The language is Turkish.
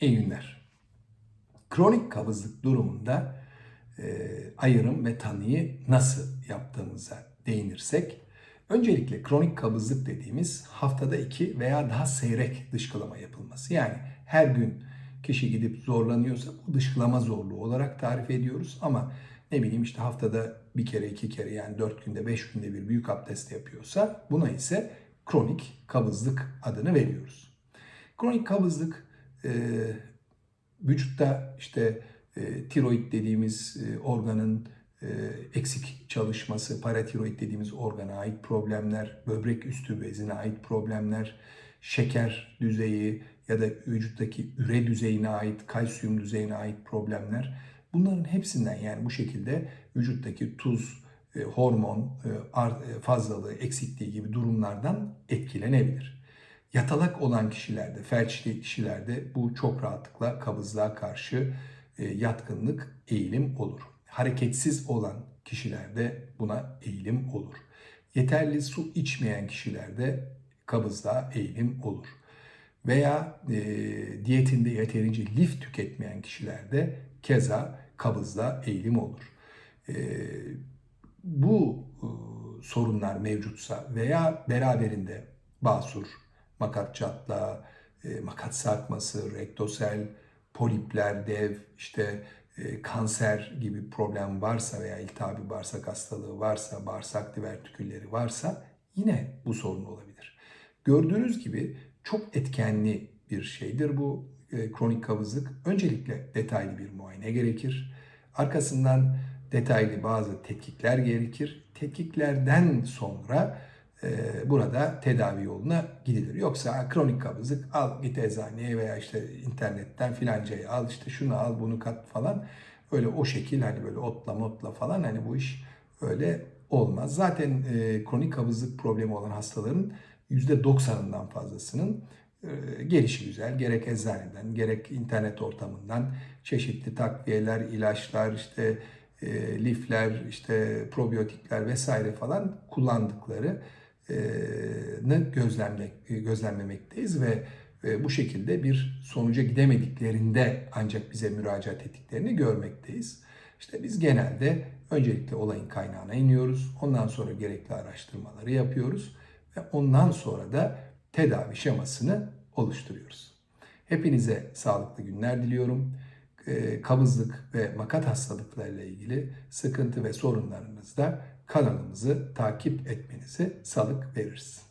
İyi günler. Kronik kabızlık durumunda e, ayrım ve tanıyı nasıl yaptığımıza değinirsek, öncelikle kronik kabızlık dediğimiz haftada iki veya daha seyrek dışkılama yapılması. Yani her gün kişi gidip zorlanıyorsa bu dışkılama zorluğu olarak tarif ediyoruz. Ama ne bileyim işte haftada bir kere iki kere yani dört günde beş günde bir büyük abdest yapıyorsa buna ise kronik kabızlık adını veriyoruz. Kronik kabızlık e, vücutta işte e, tiroid dediğimiz e, organın e, eksik çalışması, paratiroid dediğimiz organa ait problemler, böbrek üstü bezine ait problemler, şeker düzeyi ya da vücuttaki üre düzeyine ait, kalsiyum düzeyine ait problemler. Bunların hepsinden yani bu şekilde vücuttaki tuz, e, hormon e, e, fazlalığı, eksikliği gibi durumlardan etkilenebilir. Yatalak olan kişilerde, felçli kişilerde bu çok rahatlıkla kabızlığa karşı e, yatkınlık, eğilim olur. Hareketsiz olan kişilerde buna eğilim olur. Yeterli su içmeyen kişilerde kabızlığa eğilim olur. Veya e, diyetinde yeterince lif tüketmeyen kişilerde keza kabızlığa eğilim olur. E, bu e, sorunlar mevcutsa veya beraberinde basur, makat çatlağı, e, makat sarkması, rektosel, polipler, dev, işte e, kanser gibi problem varsa veya iltihabi bağırsak hastalığı varsa, bağırsak divertikülleri varsa yine bu sorun olabilir. Gördüğünüz gibi çok etkenli bir şeydir bu e, kronik kabızlık. Öncelikle detaylı bir muayene gerekir. Arkasından detaylı bazı tetkikler gerekir. Tetkiklerden sonra burada tedavi yoluna gidilir. Yoksa kronik kabızlık al git eczaneye veya işte internetten filancayı al işte şunu al bunu kat falan. Öyle o şekil hani böyle otla motla falan hani bu iş öyle olmaz. Zaten e, kronik kabızlık problemi olan hastaların %90'ından fazlasının e, gelişi güzel. Gerek eczaneden, gerek internet ortamından çeşitli takviyeler, ilaçlar, işte e, lifler, işte probiyotikler vesaire falan kullandıkları gözlemle, gözlemlemekteyiz ve bu şekilde bir sonuca gidemediklerinde ancak bize müracaat ettiklerini görmekteyiz. İşte biz genelde öncelikle olayın kaynağına iniyoruz. Ondan sonra gerekli araştırmaları yapıyoruz ve ondan sonra da tedavi şemasını oluşturuyoruz. Hepinize sağlıklı günler diliyorum. E, kabızlık ve makat hastalıklarıyla ilgili sıkıntı ve sorunlarınızda kanalımızı takip etmenizi salık veririz.